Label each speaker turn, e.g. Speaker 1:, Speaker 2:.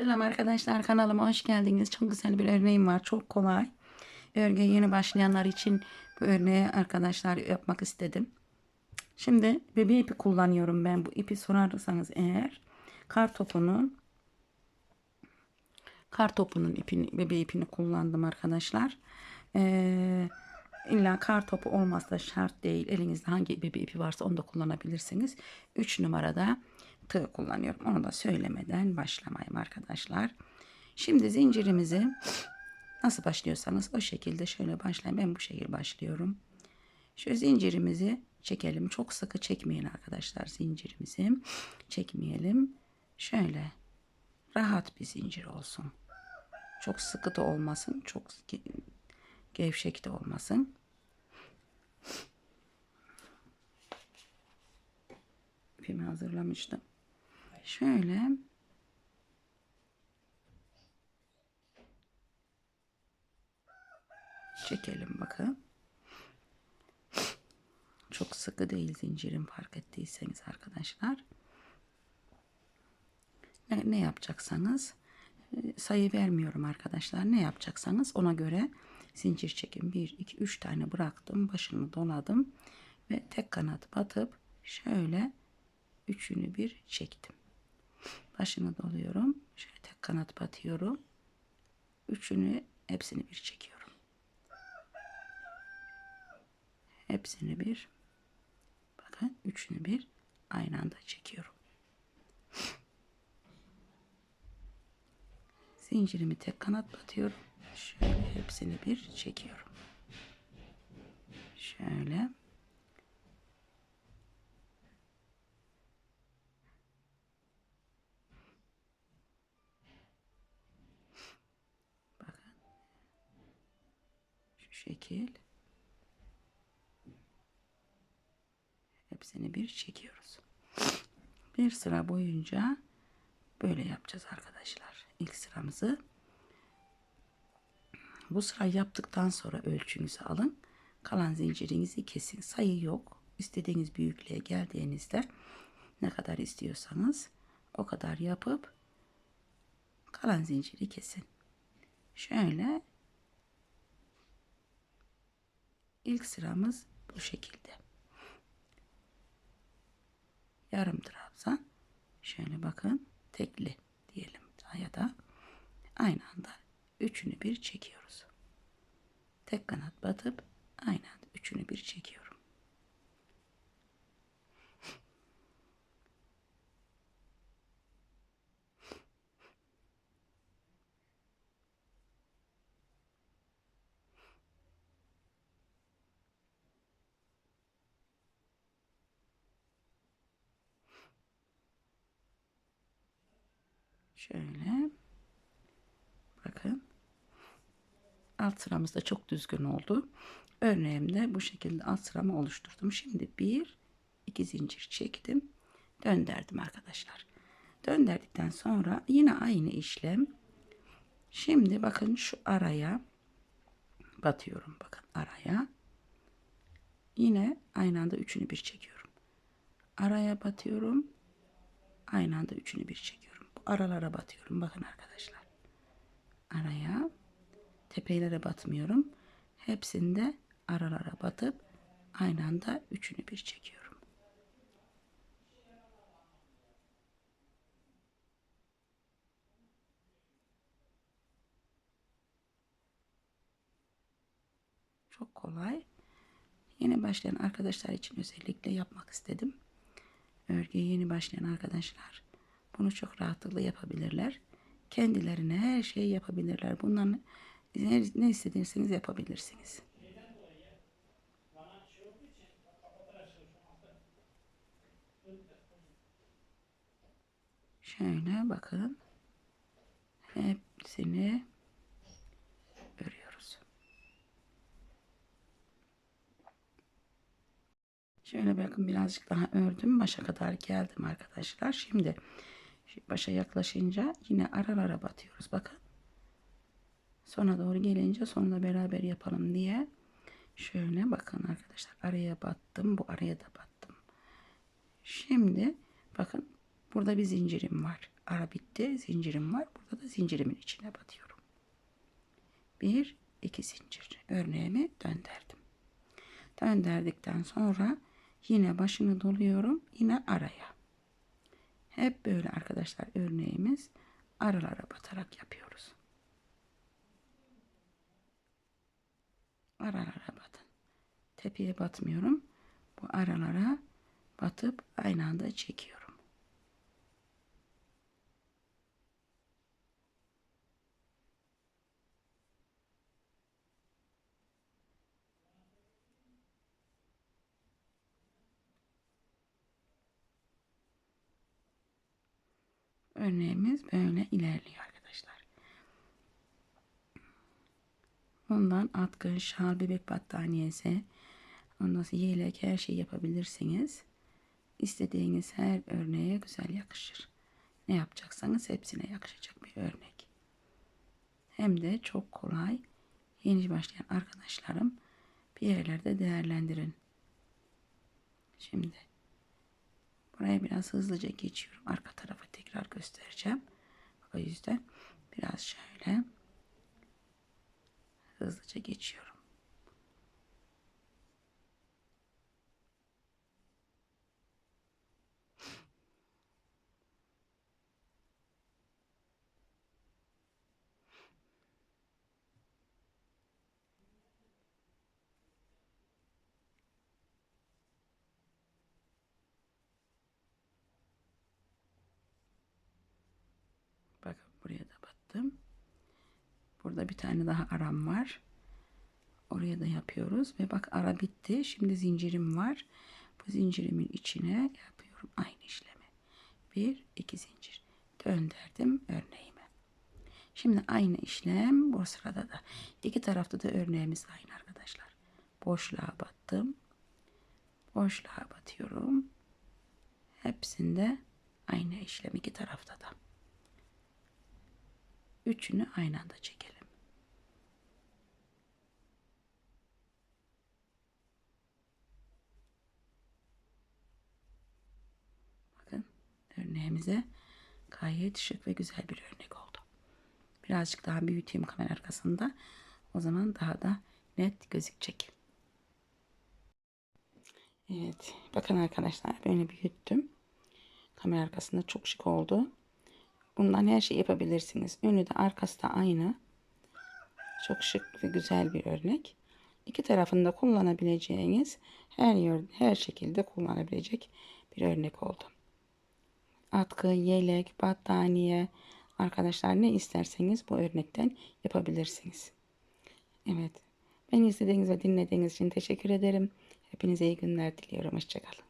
Speaker 1: Selam arkadaşlar kanalıma hoş geldiniz. Çok güzel bir örneğim var. Çok kolay. Örgüye yeni başlayanlar için bu örneği arkadaşlar yapmak istedim. Şimdi bebe ipi kullanıyorum ben. Bu ipi sorarsanız eğer kar topunun kar topunun ipini, bebe ipini kullandım arkadaşlar. Ee, illa kar topu olmazsa şart değil. Elinizde hangi bebe ipi varsa onu da kullanabilirsiniz. 3 numarada tığ kullanıyorum. Onu da söylemeden başlamayayım arkadaşlar. Şimdi zincirimizi nasıl başlıyorsanız o şekilde şöyle başlayın. Ben bu şekilde başlıyorum. Şu zincirimizi çekelim. Çok sıkı çekmeyin arkadaşlar zincirimizi. Çekmeyelim. Şöyle rahat bir zincir olsun. Çok sıkı da olmasın. Çok gevşek de olmasın. İpimi hazırlamıştım. Şöyle çekelim bakın. Çok sıkı değil zincirim fark ettiyseniz arkadaşlar. Ne, ne yapacaksanız sayı vermiyorum arkadaşlar. Ne yapacaksanız ona göre zincir çekin. 1, 2, 3 tane bıraktım. Başını doladım. Ve tek kanat batıp şöyle üçünü bir çektim. Başını doluyorum. Şöyle tek kanat batıyorum. Üçünü hepsini bir çekiyorum. Hepsini bir bakın üçünü bir aynı anda çekiyorum. Zincirimi tek kanat batıyorum. Şöyle hepsini bir çekiyorum. Şöyle. Şekil. Hepsini bir çekiyoruz. Bir sıra boyunca böyle yapacağız arkadaşlar. İlk sıramızı bu sıra yaptıktan sonra ölçünüzü alın. Kalan zincirinizi kesin. Sayı yok. İstediğiniz büyüklüğe geldiğinizde ne kadar istiyorsanız o kadar yapıp kalan zinciri kesin. Şöyle ilk sıramız bu şekilde. Yarım trabzan. Şöyle bakın tekli diyelim ya da aynı anda üçünü bir çekiyoruz. Tek kanat batıp aynı anda üçünü bir çekiyorum. Şöyle. Bakın. Alt sıramız da çok düzgün oldu. Örneğimde bu şekilde alt sıramı oluşturdum. Şimdi bir, iki zincir çektim. Döndürdüm arkadaşlar. Döndürdükten sonra yine aynı işlem. Şimdi bakın şu araya batıyorum. Bakın araya. Yine aynı anda üçünü bir çekiyorum. Araya batıyorum. Aynı anda üçünü bir çekiyorum. Aralara batıyorum. Bakın arkadaşlar. Araya tepelere batmıyorum. Hepsinde aralara batıp aynı anda üçünü bir çekiyorum. Çok kolay. Yeni başlayan arkadaşlar için özellikle yapmak istedim. Örgüye yeni başlayan arkadaşlar bunu çok rahatlıkla yapabilirler. Kendilerine her şeyi yapabilirler. Bundan ne istediyseniz yapabilirsiniz. Şöyle bakın. Hepsini örüyoruz. Şöyle bakın birazcık daha ördüm. Başa kadar geldim arkadaşlar. Şimdi başa yaklaşınca yine aralara batıyoruz. Bakın. Sona doğru gelince sonunda beraber yapalım diye. Şöyle bakın arkadaşlar. Araya battım. Bu araya da battım. Şimdi bakın burada bir zincirim var. ara bitti. Zincirim var. Burada da zincirimin içine batıyorum. Bir, iki zincir. Örneğimi döndürdüm. Döndürdükten sonra yine başını doluyorum. Yine araya. Hep böyle arkadaşlar örneğimiz aralara batarak yapıyoruz. Aralara batın. Tepeye batmıyorum. Bu aralara batıp aynı anda çekiyorum. Örneğimiz böyle ilerliyor arkadaşlar. Bundan atkı, şal, bebek battaniyesi, ondan sonra yelek her şey yapabilirsiniz. İstediğiniz her örneğe güzel yakışır. Ne yapacaksanız hepsine yakışacak bir örnek. Hem de çok kolay. Yeni başlayan arkadaşlarım bir yerlerde değerlendirin. Şimdi buraya biraz hızlıca geçiyorum. Arka tarafa tekrar göstereceğim. O yüzden biraz şöyle hızlıca geçiyorum. Bakın buraya da battım. Burada bir tane daha aram var. Oraya da yapıyoruz ve bak ara bitti. Şimdi zincirim var. Bu zincirimin içine yapıyorum aynı işlemi. Bir, iki zincir. Döndürdüm örneğimi. Şimdi aynı işlem bu sırada da. iki tarafta da örneğimiz aynı arkadaşlar. Boşluğa battım. Boşluğa batıyorum. Hepsinde aynı işlem iki tarafta da. Üçünü aynı anda çekelim. Bakın örneğimize gayet şık ve güzel bir örnek oldu. Birazcık daha büyüteyim kamera arkasında. O zaman daha da net gözükecek. Evet. Bakın arkadaşlar böyle büyüttüm. Kamera arkasında çok şık oldu. Bundan her şey yapabilirsiniz. Önü de arkası da aynı. Çok şık ve güzel bir örnek. İki tarafında kullanabileceğiniz her yer, her şekilde kullanabilecek bir örnek oldu. Atkı, yelek, battaniye, arkadaşlar ne isterseniz bu örnekten yapabilirsiniz. Evet. Beni izlediğiniz ve dinlediğiniz için teşekkür ederim. Hepinize iyi günler diliyorum. Hoşçakalın.